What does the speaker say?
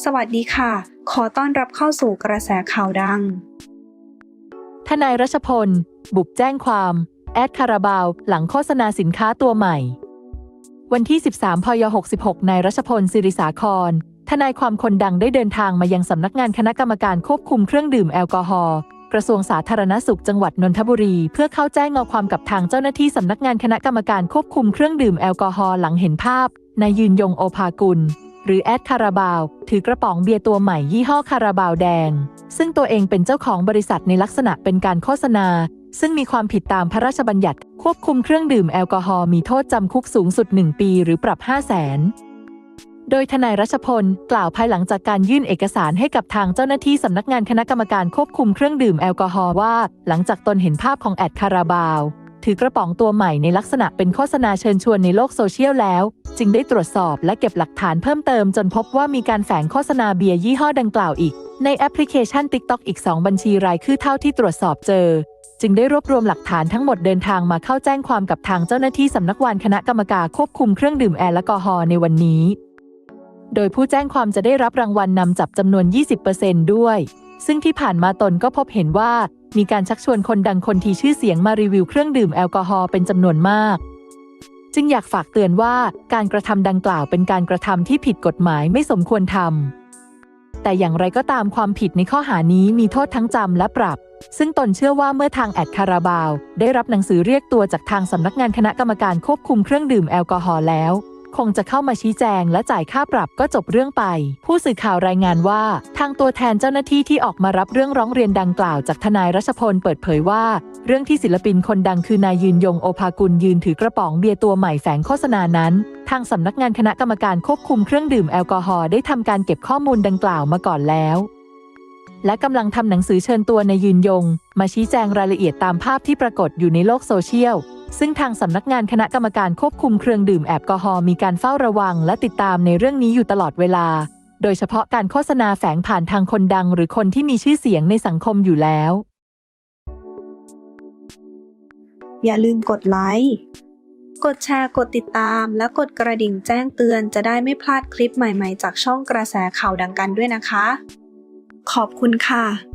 สวัสดีค่ะ ขอต้อนรับเข้าสู่กระแสข่าวดัง ทนายรัชพล บุกแจ้งความ แอดคาราบาว หลังโฆษณาสินค้าตัวใหม่ วันที่ 13พย66 นายรัชพลศิริสาคร ทนายความคนดังได้เดินทางมายังสำนักงานคณะกรรมการควบคุมเครื่องดื่มแอลกอฮอล์กระทรวงสาธารณสุขจังหวัดนนทบุรี เพื่อเข้าแจ้งเอาความกับทางเจ้าหน้าที่สำนักงานคณะกรรมการควบคุมเครื่องดื่มแอลกอฮอล์หลังเห็นภาพนายยืนยงโอภากุล หรือแอดคาราบาว ถือกระป๋องเบียร์ตัวใหม่ยี่ห้อคาราบาวแดง ซึ่งตัวเองเป็นเจ้าของบริษัทในลักษณะเป็นการโฆษณา ซึ่งมีความผิดตามพระราชบัญญัติ ควบคุมเครื่องดื่มแอลกอฮอล์มีโทษจำคุกสูงสุด 1 ปีหรือปรับ 5 0 0แสนโดยทนายรัชพล กล่าวภายหลังจากการยื่นเอกสารให้กับทางเจ้าหน้าที่สำนักงานคณะกรรมการควบคุมเครื่องดื่มแอลกอฮอล์ว่า หลังจากตนเห็นภาพของแอดคาราบาว ถือกระป๋องตัวใหม่ในลักษณะเป็นโฆษณาเชิญชวนในโลกโซเชียลแล้ว จึงได้ตรวจสอบและเก็บหลักฐานเพิ่มเติมจนพบว่ามีการแฝงโฆษณาเบียร์ยี่ห้อดังกล่าวอีก ในแอปพลิเคชัน TikTok อีก 2 บัญชีรายชื่อเท่าที่ตรวจสอบเจอ จึงได้รวบรวมหลักฐานทั้งหมดเดินทางมาเข้าแจ้งความกับทางเจ้าหน้าที่สำนักงานคณะกรรมการควบคุมเครื่องดื่มแอลกอฮอล์ในวันนี้ โดยผู้แจ้งความจะได้รับรางวัลนนำจับจำนวน 20%ด้วย ซึ่งที่ผ่านมาตนก็พบเห็นว่า มีการชักชวนคนดังคนที่ชื่อเสียงมารีวิวเครื่องดื่มแอลกอฮอล์เป็นจำนวนมาก จึงอยากฝากเตือนว่าการกระทำดังกล่าวเป็นการกระทำที่ผิดกฎหมายไม่สมควรทำแต่อย่างไรก็ตามความผิดในข้อหานี้มีโทษทั้งจำและปรับ ซึ่งตนเชื่อว่าเมื่อทางแอดคาราบาว ได้รับหนังสือเรียกตัวจากทางสำนักงานคณะกรรมการควบคุมเครื่องดื่มแอลกอฮอล์แล้ว คงจะเข้ามาชี้แจงและจ่ายค่าปรับก็จบเรื่องไป ผู้สื่อข่าวรายงานว่า ทางตัวแทนเจ้าหน้าที่ที่ออกมารับเรื่องร้องเรียนดังกล่าวจากทนายรัชพลเปิดเผยว่า เรื่องที่ศิลปินคนดังคือนายยืนยงโอภากุลยืนถือกระป๋องเบียร์ตัวใหม่แฝงโฆษณานั้น ทางสำนักงานคณะกรรมการควบคุมเครื่องดื่มแอลกอฮอล์ได้ทำการเก็บข้อมูลดังกล่าวมาก่อนแล้วและกำลังทำหนังสือเชิญตัวนายยืนยง มาชี้แจงรายละเอียดตามภาพที่ปรากฏอยู่ในโลกโซเชียล ซึ่งทางสำนักงานคณะกรรมการควบคุมเครื่องดื่มแอลกอฮอล์มีการเฝ้าระวัง และติดตามในเรื่องนี้อยู่ตลอดเวลา โดยเฉพาะการโฆษณาแฝงผ่านทางคนดัง หรือคนที่มีชื่อเสียงในสังคมอยู่แล้ว อย่าลืมกดไลค์ กดแชร์ กดติดตาม และกดกระดิ่งแจ้งเตือนจะได้ไม่พลาดคลิปใหม่ๆ จากช่องกระแสข่าวดังกันด้วยนะคะ ขอบคุณค่ะ